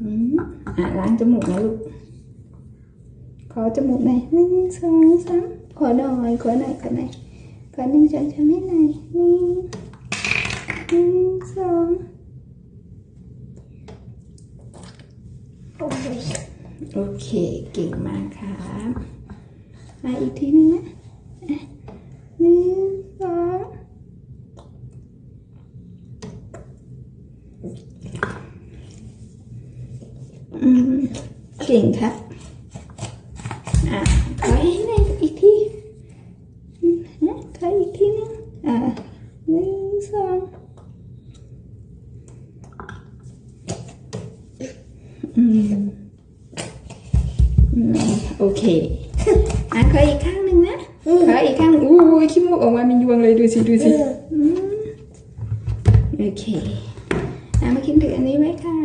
อะล้างจมูกนะลูก ขอจมูกหน่อยหนึ่งสองสามขอหน่อยขอหน่อยขอหน่อยขอหนึ่งสองสามให้หน่อยหนึ่งหนึ่งสองโอเค เก่งมากครับมาอีกทีนึงนะหนึ่งสอง เก่งครับ อะขอให้หน่อยอีกทีอืมนะขออีกทีนึงอะหนึ่งสองอืมอืมโอเคอะขออีกข้างหนึ่งนะขออีกข้างหนึ่งอู้ยขี้มูกออกมาเป็นยวงเลยดูสิดูสิอืมโอเคอะมาคิดถืออันนี้ไว้ค่ะ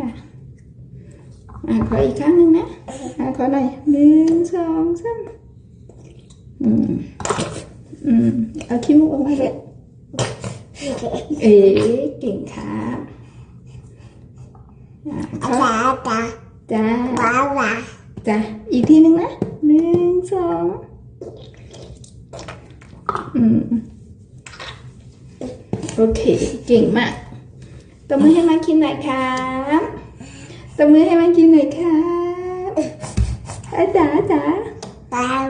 อะขออีกข้างหนึ่งนะอะขอหน่อยหนึ่งสองสามอืมอืมเอาขี้มูกออกมาเลยเอ๋เก่งครับอะขอาอตาตาจ้าว้าวว้าจ้ะอีกทีหนึ่งนะหนึ่งสองอืมโอเค เก่งมากตบมือให้มากินหน่อยครับต บมือให้มากินหน่อยค่ะอาจ๋าอาจ๋า ตาม